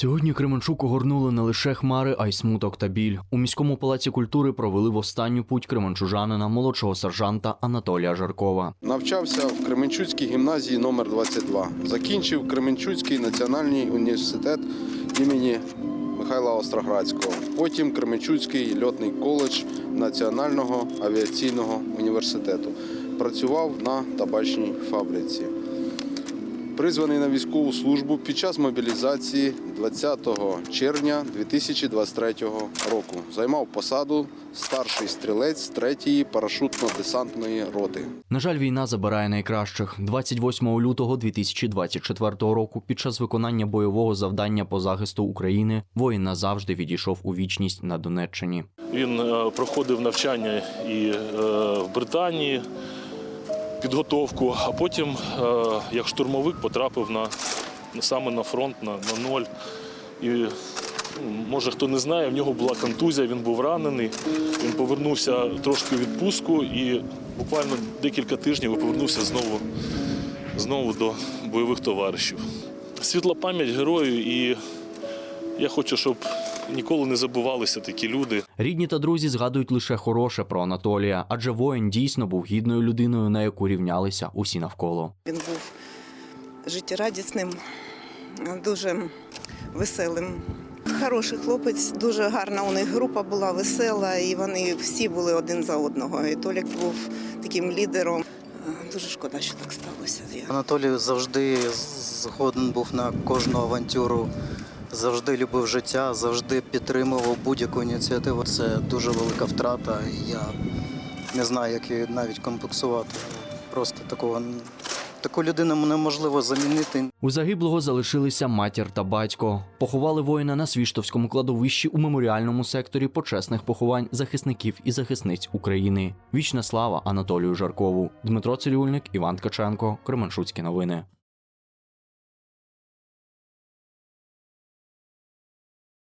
Сьогодні Кременчук огорнули не лише хмари, а й смуток та біль. У міському палаці культури провели в останню путь кременчужанина, молодшого сержанта Анатолія Жаркова. Навчався в Кременчуцькій гімназії номер 22 Закінчив Кременчуцький національний університет імені Михайла Остроградського. Потім Кременчуцький льотний коледж Національного авіаційного університету. Працював на табачній фабриці. Призваний на військову службу під час мобілізації 20 червня 2023 року. Займав посаду старший стрілець 3-ї парашутно-десантної роти. На жаль, війна забирає найкращих. 28 лютого 2024 року, під час виконання бойового завдання по захисту України, воїн назавжди відійшов у вічність на Донеччині. Він е, проходив навчання і е, в Британії, підготовку, а потім, е, як штурмовик, потрапив на, саме на фронт на, на ноль. І, ну, може, хто не знає, в нього була контузія, він був ранений. Він повернувся трошки у відпустку і буквально декілька тижнів повернувся знову, знову до бойових товаришів. Світла пам'ять герою, і я хочу, щоб ніколи не забувалися такі люди. Рідні та друзі згадують лише хороше про Анатолія, адже воїн дійсно був гідною людиною, на яку рівнялися усі навколо. Він був життєрадісним, дуже веселим. Хороший хлопець, дуже гарна у них група була весела, і вони всі були один за одного. І Толік був таким лідером. Дуже шкода, що так сталося. Анатолій завжди згоден був на кожну авантюру, завжди любив життя, завжди підтримував будь-яку ініціативу. Це дуже велика втрата. Я не знаю, як її навіть комплексувати. Просто такого таку людину неможливо замінити. У загиблого залишилися матір та батько. Поховали воїна на Свіштовському кладовищі у меморіальному секторі почесних поховань захисників і захисниць України. Вічна слава Анатолію Жаркову. Дмитро Цирюльник, Іван Ткаченко, Кременчуцькі новини.